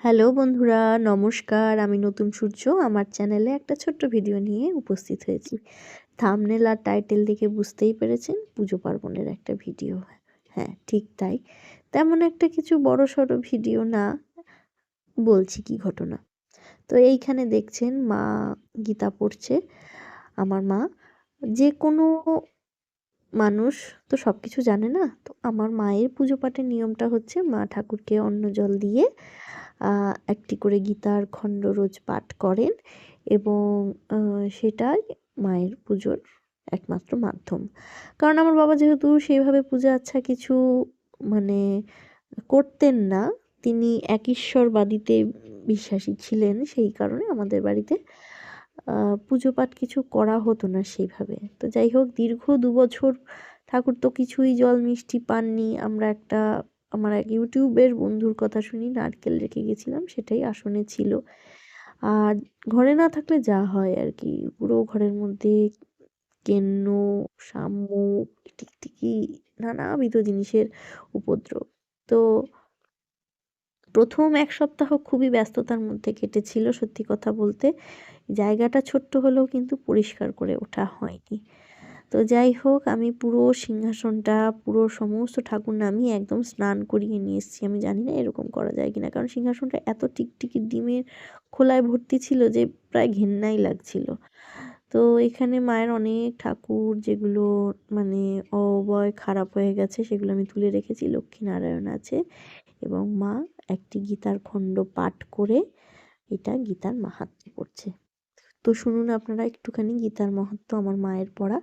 Hello বন্ধুরা, নমস্কার। আমি নতুন সূর্য, আমার চ্যানেলে একটা ছোট্ট ভিডিও নিয়ে উপস্থিত হয়েছি। থামনেল আর টাইটেল দেখে বুঝতেই পেরেছেন পুজো পার্বণের একটা ভিডিও। হ্যাঁ ঠিক তাই। তেমন একটা কিছু বড় সড়ো ভিডিও না বলছি কি ঘটনা। তো এইখানে দেখছেন মা গীতা পড়ছে, আমার মা। যে কোনো মানুষ তো সব কিছু জানে না। তো আমার মায়ের পুজো পাঠের নিয়মটা হচ্ছে মা ঠাকুরকে অন্ন জল দিয়ে একটি করে গীতার খণ্ড রোজ পাঠ করেন এবং সেটাই মায়ের পুজোর একমাত্র মাধ্যম। কারণ আমার বাবা যেহেতু সেইভাবে পূজা আচ্ছা কিছু মানে করতেন না, তিনি এক ঈশ্বরবাদীতে বিশ্বাসী ছিলেন, সেই কারণে আমাদের বাড়িতে পুজো পাঠ কিছু করা হতো না সেইভাবে। তো যাই হোক, দীর্ঘ দু বছর ঠাকুর তো কিছুই জল মিষ্টি পাননি, আমরা একটা আমার এক ইউটিউবের বন্ধুর কথা শুনি, নারকেল রেখে গেছিলাম, সেটাই আসনে ছিল। আর ঘরে না থাকলে যা হয় আর কি পুরো ঘরের মধ্যে কেন্ন, শামুক, টিকটিকি, নানাবিধ জিনিসের উপদ্রব। তো প্রথম এক সপ্তাহ খুবই ব্যস্ততার মধ্যে কেটেছিল সত্যি কথা বলতে। জায়গাটা ছোট্ট হলেও কিন্তু পরিষ্কার করে ওঠা হয়নি। তো যাই হোক, আমি পুরো সিংহাসনটা, পুরো সমস্ত ঠাকুর নামিয়ে একদম স্নান করিয়ে নিয়ে এসেছি। আমি জানি না এরকম করা যায় কিনা, কারণ সিংহাসনটা এত টিকটিকি ডিমের খোলায় ভর্তি ছিল যে প্রায় ঘেন্নাই লাগছিল। তো এখানে মায়ের অনেক ঠাকুর যেগুলো মানে অবয় খারাপ হয়ে গেছে, সেগুলো আমি তুলে রেখেছি। লক্ষ্মীনারায়ণ আছে এবং মা একটি গীতার খণ্ড পাঠ করে এটা গীতার মাহাত্ম পড়ছে। তো শুনুন, আপনারা একটুখানি গীতার মহত্ব আমার মায়ের পড়া।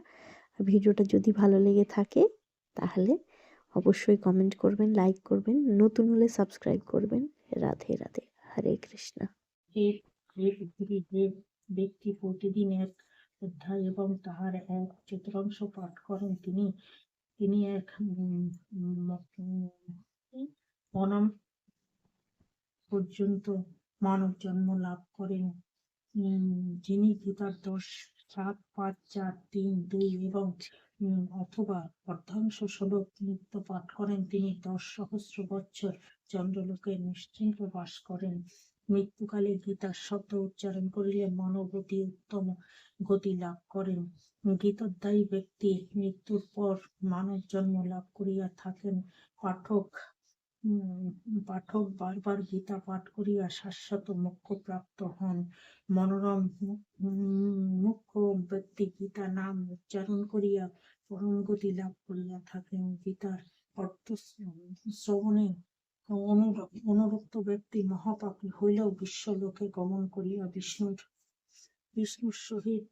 ভিডিওটা যদি ভালো লেগে থাকে, তাহলে অবশ্যই কমেন্ট করবেন লাইক করবেন, নতুন হলে সাবস্ক্রাইব করবেন। রাধে রাধে, হরে কৃষ্ণ। ব্যক্তি প্রতিদিন এক অধ্যায় এবং তাহার এক চতুরাংশ পাঠ করেন। তিনি তিনি এক অনম পর্যন্ত মানব জন্ম লাভ করেন। যিনি গীতার দশ সাত পাঁচ, চার, তিন, দুই এবং অথবা অর্ধাংশ শ্লোক নিত্য পাঠ করেন তিনি দশ সহস্র বছর চন্দ্রলোকে নিশ্চিন্ত বাস করেন। মৃত্যুকালে গীতার শব্দ উচ্চারণ করিলে মনোগতি উত্তম গতি লাভ করেন। গীতোদ্দায়ী ব্যক্তি মৃত্যুর পর মানব জন্ম লাভ করিয়া থাকেন। পাঠক পাঠক বারবার গীতা পাঠ করিয়া শাশ্বত মোক্ষ প্রাপ্ত হন। মনোরম মুখ্য ব্যক্তি গীতা নাম উচ্চারণ করিয়া পরম গতি লাভ করিয়া থাকেন। গীতার অর্থ শ্রবণে অনুরক্ত ব্যক্তি মহাপাপী হইলেও বিশ্বলোকে গমন করিয়া বিষ্ণুর বিষ্ণুর সহিত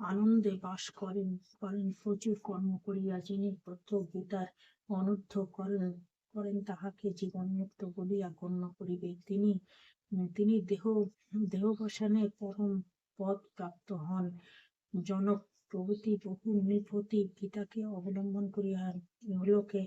আনন্দে বাস করেন করেন প্রচুর কর্ম করিয়া যিনি প্রত্যেক গীতার অনুদ্ধ করেন। করেন, তাহাকে জীবন মুক্ত বলিয়া গণ্য করিবে তিনি তিনি দেহ, দেহবসানে পরম পদ প্রাপ্ত হন। জনক প্রভৃতি বহু নৃপতি গীতাকে অবলম্বন করিয়া ইহলোকে